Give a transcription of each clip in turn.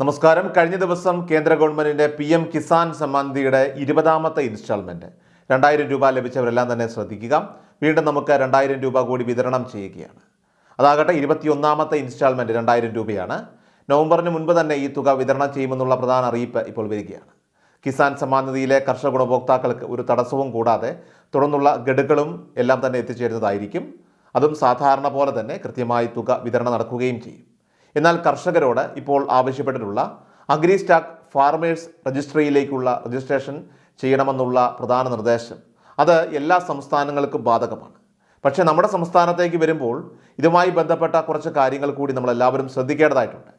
നമസ്കാരം. കഴിഞ്ഞ ദിവസം കേന്ദ്ര ഗവൺമെന്റിന്റെ പി എം കിസാൻ സമ്മാനിധിയുടെ ഇരുപതാമത്തെ ഇൻസ്റ്റാൾമെന്റ്. രണ്ടായിരം രൂപ ലഭിച്ചവരെല്ലാം തന്നെ ശ്രദ്ധിക്കുക. വീണ്ടും നമുക്ക് രണ്ടായിരം രൂപ കൂടി വിതരണം ചെയ്യുകയാണ്. അതാകട്ടെ ഇരുപത്തിയൊന്നാമത്തെ ഇൻസ്റ്റാൾമെന്റ് രണ്ടായിരം രൂപയാണ്. നവംബറിന് മുൻപ് തന്നെ ഈ തുക വിതരണം ചെയ്യുമെന്നുള്ള പ്രധാന അറിയിപ്പ് ഇപ്പോൾ വരികയാണ്. കിസാൻ സമ്മാനിധിയിലെ കർഷക ഗുണഭോക്താക്കൾക്ക് ഒരു തടസ്സവും കൂടാതെ തുടർന്നുള്ള ഗഡുക്കളും എല്ലാം തന്നെ എത്തിച്ചേരുന്നതായിരിക്കും. അതും സാധാരണ പോലെ തന്നെ കൃത്യമായി തുക വിതരണം നടക്കുകയും ചെയ്യും. എന്നാൽ കർഷകരോട് ഇപ്പോൾ ആവശ്യപ്പെട്ടിട്ടുള്ള അഗ്രി സ്റ്റാക്ക് ഫാർമേഴ്സ് രജിസ്ട്രിയിലേക്കുള്ള രജിസ്ട്രേഷൻ ചെയ്യണമെന്നുള്ള പ്രധാന നിർദ്ദേശം. അത് എല്ലാ സംസ്ഥാനങ്ങൾക്കും ബാധകമാണ്. പക്ഷേ നമ്മുടെ സംസ്ഥാനത്തേക്ക് വരുമ്പോൾ ഇതുമായി ബന്ധപ്പെട്ട കുറച്ച് കാര്യങ്ങൾ കൂടി നമ്മൾ എല്ലാവരും ശ്രദ്ധിക്കേണ്ടതായിട്ടുണ്ട്.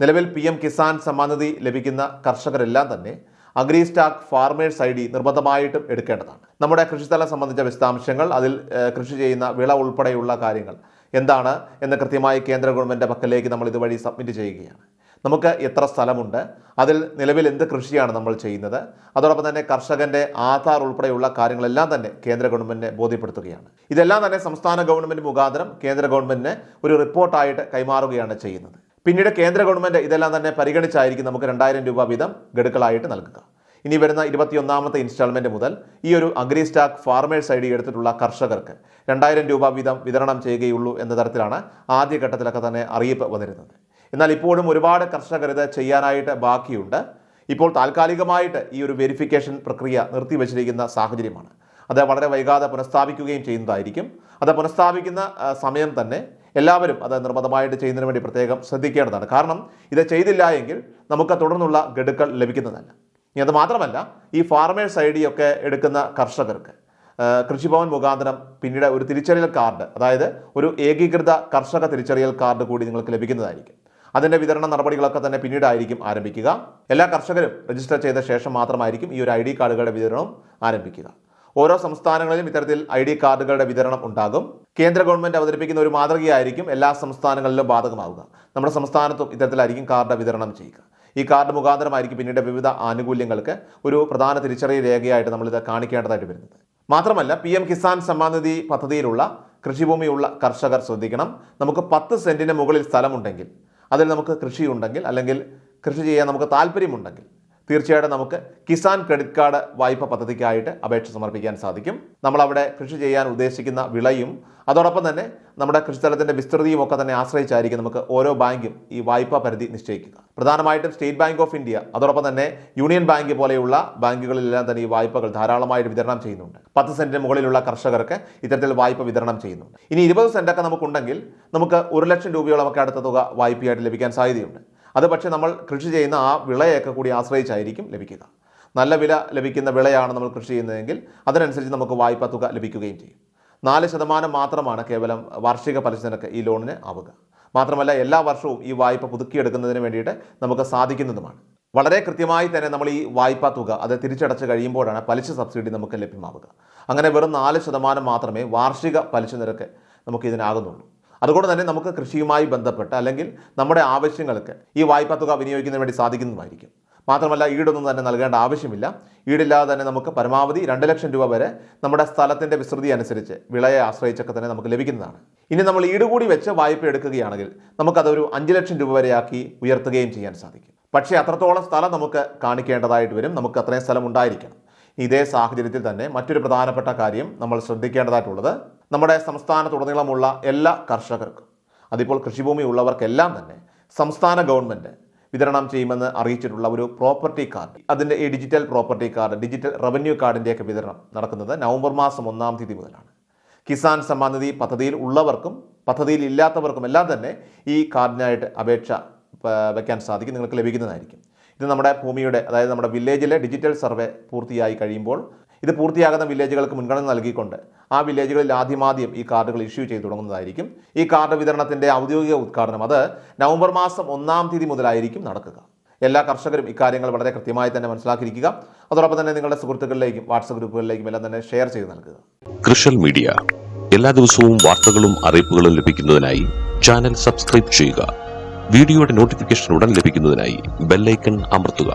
നിലവിൽ പി എം കിസാൻ സമ്മാനിധി ലഭിക്കുന്ന കർഷകരെല്ലാം തന്നെ agri stack farmers I D നിർബന്ധമായിട്ടും എടുക്കേണ്ടതാണ്. നമ്മുടെ കൃഷിസ്ഥലം സംബന്ധിച്ച വിശദാംശങ്ങൾ അതിൽ കൃഷി ചെയ്യുന്ന വിള ഉൾപ്പെടെയുള്ള കാര്യങ്ങൾ എന്താണ് എന്ന് കൃത്യമായി കേന്ദ്ര ഗവൺമെന്റ് പക്കലേക്ക് നമ്മൾ ഇതുവഴി സബ്മിറ്റ് ചെയ്യുകയാണ്. നമുക്ക് എത്ര സ്ഥലമുണ്ട് അതിൽ നിലവിൽ എന്ത് കൃഷിയാണ് നമ്മൾ ചെയ്യുന്നത് അതോടൊപ്പം തന്നെ കർഷകന്റെ ആധാർ ഉൾപ്പെടെയുള്ള കാര്യങ്ങളെല്ലാം തന്നെ കേന്ദ്ര ഗവൺമെന്റിനെ ബോധ്യപ്പെടുത്തുകയാണ്. ഇതെല്ലാം തന്നെ സംസ്ഥാന ഗവൺമെന്റ് മുഖാന്തരം കേന്ദ്ര ഗവൺമെന്റിന് ഒരു റിപ്പോർട്ടായിട്ട് കൈമാറുകയാണ് ചെയ്യുന്നത്. പിന്നീട് കേന്ദ്ര ഗവൺമെന്റ് ഇതെല്ലാം തന്നെ പരിഗണിച്ചായിരിക്കും നമുക്ക് രണ്ടായിരം രൂപ വീതം ഗഡുക്കളായിട്ട് നൽകുക. ഇനി വരുന്ന ഇരുപത്തിയൊന്നാമത്തെ ഇൻസ്റ്റാൾമെന്റ് മുതൽ ഈ ഒരു agri stack farmers I D എടുത്തിട്ടുള്ള കർഷകർക്ക് രണ്ടായിരം രൂപ വീതം വിതരണം ചെയ്യുകയുള്ളൂ എന്ന തരത്തിലാണ് ആദ്യഘട്ടത്തിലൊക്കെ തന്നെ അറിയിപ്പ് വന്നിരുന്നത്. എന്നാൽ ഇപ്പോഴും ഒരുപാട് കർഷകർ ഇത് ചെയ്യാനായിട്ട് ബാക്കിയുണ്ട്. ഇപ്പോൾ താൽക്കാലികമായിട്ട് ഈ ഒരു വെരിഫിക്കേഷൻ പ്രക്രിയ നിർത്തിവച്ചിരിക്കുന്ന സാഹചര്യമാണ്. അത് വളരെ വൈകാതെ പുനഃസ്ഥാപിക്കുകയും ചെയ്യുന്നതായിരിക്കും. അത് പുനഃസ്ഥാപിക്കുന്ന സമയം തന്നെ എല്ലാവരും അത് നിർബന്ധമായിട്ട് ചെയ്യുന്നതിന് വേണ്ടി പ്രത്യേകം ശ്രദ്ധിക്കേണ്ടതാണ്. കാരണം ഇത് ചെയ്തില്ല എങ്കിൽ നമുക്ക് തുടർന്നുള്ള ഗഡുക്കൾ ലഭിക്കുന്നതല്ല. ഇനി അത് മാത്രമല്ല ഈ ഫാർമേഴ്സ് ഐ ഡി ഒക്കെ എടുക്കുന്ന കർഷകർക്ക് കൃഷിഭവൻ മുഖാന്തരം പിന്നീട് ഒരു തിരിച്ചറിയൽ കാർഡ് അതായത് ഒരു ഏകീകൃത കർഷക തിരിച്ചറിയൽ കാർഡ് കൂടി നിങ്ങൾക്ക് ലഭിക്കുന്നതായിരിക്കും. അതിന്റെ വിതരണ നടപടികളൊക്കെ തന്നെ പിന്നീടായിരിക്കും ആരംഭിക്കുക. എല്ലാ കർഷകരും രജിസ്റ്റർ ചെയ്ത ശേഷം മാത്രമായിരിക്കും ഈ ഒരു ഐ ഡി കാർഡുകളുടെ വിതരണം ആരംഭിക്കുക. ഓരോ സംസ്ഥാനങ്ങളിലും ഇത്തരത്തിൽ ഐ ഡി കാർഡുകളുടെ വിതരണം ഉണ്ടാകും. കേന്ദ്ര ഗവൺമെന്റ് അവതരിപ്പിക്കുന്ന ഒരു മാതൃകയായിരിക്കും എല്ലാ സംസ്ഥാനങ്ങളിലും ബാധകമാവുക. നമ്മുടെ സംസ്ഥാനത്തും ഇത്തരത്തിലായിരിക്കും കാർഡ് വിതരണം ചെയ്യുക. ഈ കാർഡ് മുഖാന്തരമായിരിക്കും പിന്നീട് വിവിധ ആനുകൂല്യങ്ങൾക്ക് ഒരു പ്രധാന തിരിച്ചറിയ രേഖയായിട്ട് നമ്മളിത് കാണിക്കേണ്ടതായിട്ട് വരുന്നത്. മാത്രമല്ല പി എം കിസാൻ സമ്മാൻ നിധി പദ്ധതിയിലുള്ള കൃഷിഭൂമിയുള്ള കർഷകർ ശ്രദ്ധിക്കണം. നമുക്ക് പത്ത് സെന്റിന് മുകളിൽ സ്ഥലമുണ്ടെങ്കിൽ അതിൽ നമുക്ക് കൃഷിയുണ്ടെങ്കിൽ അല്ലെങ്കിൽ കൃഷി ചെയ്യാൻ നമുക്ക് താല്പര്യമുണ്ടെങ്കിൽ തീർച്ചയായിട്ടും നമുക്ക് കിസാൻ ക്രെഡിറ്റ് കാർഡ് വായ്പ പദ്ധതിക്കായിട്ട് അപേക്ഷ സമർപ്പിക്കാൻ സാധിക്കും. നമ്മൾ അവിടെ കൃഷി ചെയ്യാൻ ഉദ്ദേശിക്കുന്ന വിളയും അതോടൊപ്പം തന്നെ നമ്മുടെ കൃഷിസ്ഥലത്തിന്റെ വിസ്തൃതിയും ഒക്കെ തന്നെ ആശ്രയിച്ചായിരിക്കും നമുക്ക് ഓരോ ബാങ്കും ഈ വായ്പാ പരിധി നിശ്ചയിക്കുക. പ്രധാനമായിട്ടും സ്റ്റേറ്റ് ബാങ്ക് ഓഫ് ഇന്ത്യ അതോടൊപ്പം തന്നെ യൂണിയൻ ബാങ്ക് പോലെയുള്ള ബാങ്കുകളിലെല്ലാം തന്നെ ഈ വായ്പകൾ ധാരാളമായിട്ട് വിതരണം ചെയ്യുന്നുണ്ട്. പത്ത് സെന്റിന് മുകളിലുള്ള കർഷകർക്ക് ഇത്തരത്തിൽ വായ്പ വിതരണം ചെയ്യുന്നുണ്ട്. ഇനി ഇരുപത് സെന്റൊക്കെ നമുക്കുണ്ടെങ്കിൽ നമുക്ക് ഒരു ലക്ഷം രൂപയോളമൊക്കെ അടുത്ത തുക വായ്പയായിട്ട് ലഭിക്കാൻ സാധ്യതയുണ്ട്. അത് പക്ഷേ നമ്മൾ കൃഷി ചെയ്യുന്ന ആ വിളയൊക്കെ കൂടി ആശ്രയിച്ചായിരിക്കും ലഭിക്കുക. നല്ല വില ലഭിക്കുന്ന വിളയാണ് നമ്മൾ കൃഷി ചെയ്യുന്നതെങ്കിൽ അതിനനുസരിച്ച് നമുക്ക് വായ്പാ തുക ലഭിക്കുകയും ചെയ്യും. നാല് ശതമാനം മാത്രമാണ് കേവലം വാർഷിക പലിശ നിരക്ക് ഈ ലോണിന് ആവുക. മാത്രമല്ല എല്ലാ വർഷവും ഈ വായ്പ പുതുക്കിയെടുക്കുന്നതിന് വേണ്ടിയിട്ട് നമുക്ക് സാധിക്കുന്നതുമാണ്. വളരെ കൃത്യമായി തന്നെ നമ്മൾ ഈ വായ്പാ തുക അത് തിരിച്ചടച്ച് കഴിയുമ്പോഴാണ് പലിശ സബ്സിഡി നമുക്ക് ലഭ്യമാവുക. അങ്ങനെ വെറും നാല് ശതമാനം മാത്രമേ വാർഷിക പലിശ നിരക്ക് നമുക്ക് ഇതിനാകുന്നുള്ളൂ. അതുകൊണ്ട് തന്നെ നമുക്ക് കൃഷിയുമായി ബന്ധപ്പെട്ട് അല്ലെങ്കിൽ നമ്മുടെ ആവശ്യങ്ങൾക്ക് ഈ വായ്പാ തുക വിനിയോഗിക്കുന്നതിന് വേണ്ടി സാധിക്കുന്നതായിരിക്കും മാത്രമല്ല ഈടൊന്നും തന്നെ നൽകേണ്ട ആവശ്യമില്ല. ഈടില്ലാതെ തന്നെ നമുക്ക് പരമാവധി രണ്ട് ലക്ഷം രൂപ വരെ നമ്മുടെ സ്ഥലത്തിന്റെ വിസ്തൃതി അനുസരിച്ച് വിളയെ ആശ്രയിച്ചൊക്കെ തന്നെ നമുക്ക് ലഭിക്കുന്നതാണ്. ഇനി നമ്മൾ ഈട് കൂടി വെച്ച് വായ്പ എടുക്കുകയാണെങ്കിൽ നമുക്കതൊരു അഞ്ച് ലക്ഷം രൂപ വരെയാക്കി ഉയർത്തുകയും ചെയ്യാൻ സാധിക്കും. പക്ഷേ അത്രത്തോളം സ്ഥലം നമുക്ക് കാണിക്കേണ്ടതായിട്ട് വരും. നമുക്ക് അത്രയും സ്ഥലം ഉണ്ടായിരിക്കണം. ഇതേ സാഹചര്യത്തിൽ തന്നെ മറ്റൊരു പ്രധാനപ്പെട്ട കാര്യം നമ്മൾ ശ്രദ്ധിക്കേണ്ടതായിട്ടുള്ളത് നമ്മുടെ സംസ്ഥാനത്തുടനീളമുള്ള എല്ലാ കർഷകർക്കും അതിപ്പോൾ കൃഷിഭൂമി ഉള്ളവർക്കെല്ലാം തന്നെ സംസ്ഥാന ഗവൺമെന്റ് വിതരണം ചെയ്യുമെന്ന് അറിയിച്ചിട്ടുള്ള ഒരു പ്രോപ്പർട്ടി കാർഡ് അതിന്റെ ഈ digital property card digital revenue കാർഡിന്റെയൊക്കെ വിതരണം നടക്കുന്നത് നവംബർ മാസം ഒന്നാം തീയതി മുതലാണ്. കിസാൻ സമ്മാൻ നിധി പദ്ധതിയിൽ ഉള്ളവർക്കും പദ്ധതിയിൽ ഇല്ലാത്തവർക്കും എല്ലാം തന്നെ ഈ കാർഡിനായിട്ട് അപേക്ഷ വയ്ക്കാൻ സാധിക്കും നിങ്ങൾക്ക് ലഭിക്കുന്നതായിരിക്കും. ഇത് നമ്മുടെ ഭൂമിയുടെ അതായത് നമ്മുടെ വില്ലേജിലെ ഡിജിറ്റൽ സർവേ പൂർത്തിയായി കഴിയുമ്പോൾ ഇത് പൂർത്തിയാകുന്ന വില്ലേജുകൾക്ക് മുൻഗണന നൽകിക്കൊണ്ട് ആ വില്ലേജുകളിൽ ആദ്യമാദ്യം ഈ കാർഡുകൾ ഇഷ്യൂ ചെയ്തു തുടങ്ങുന്നതായിരിക്കും. ഈ കാർഡ് വിതരണത്തിന്റെ ഔദ്യോഗിക ഉദ്ഘാടനം അത് നവംബർ മാസം ഒന്നാം തീയതി മുതലായിരിക്കും നടക്കുക. എല്ലാ കർഷകരും ഇക്കാര്യങ്ങൾ വളരെ കൃത്യമായി തന്നെ മനസ്സിലാക്കിയിരിക്കുക. അതോടൊപ്പം തന്നെ നിങ്ങളുടെ സുഹൃത്തുക്കളിലേക്കും വാട്സപ്പ് ഗ്രൂപ്പുകളിലേക്കും എല്ലാം തന്നെ ഷെയർ ചെയ്ത് നൽകുക. കൃഷൽ മീഡിയ എല്ലാ ദിവസവും വാർത്തകളും അറിയിപ്പുകളും ലഭിക്കുന്നതിനായി ചാനൽ സബ്സ്ക്രൈബ് ചെയ്യുക. വീഡിയോയുടെ നോട്ടിഫിക്കേഷൻ ഉടൻ ലഭിക്കുന്നതിനായി ബെല്ലൈക്കൺ അമർത്തുക.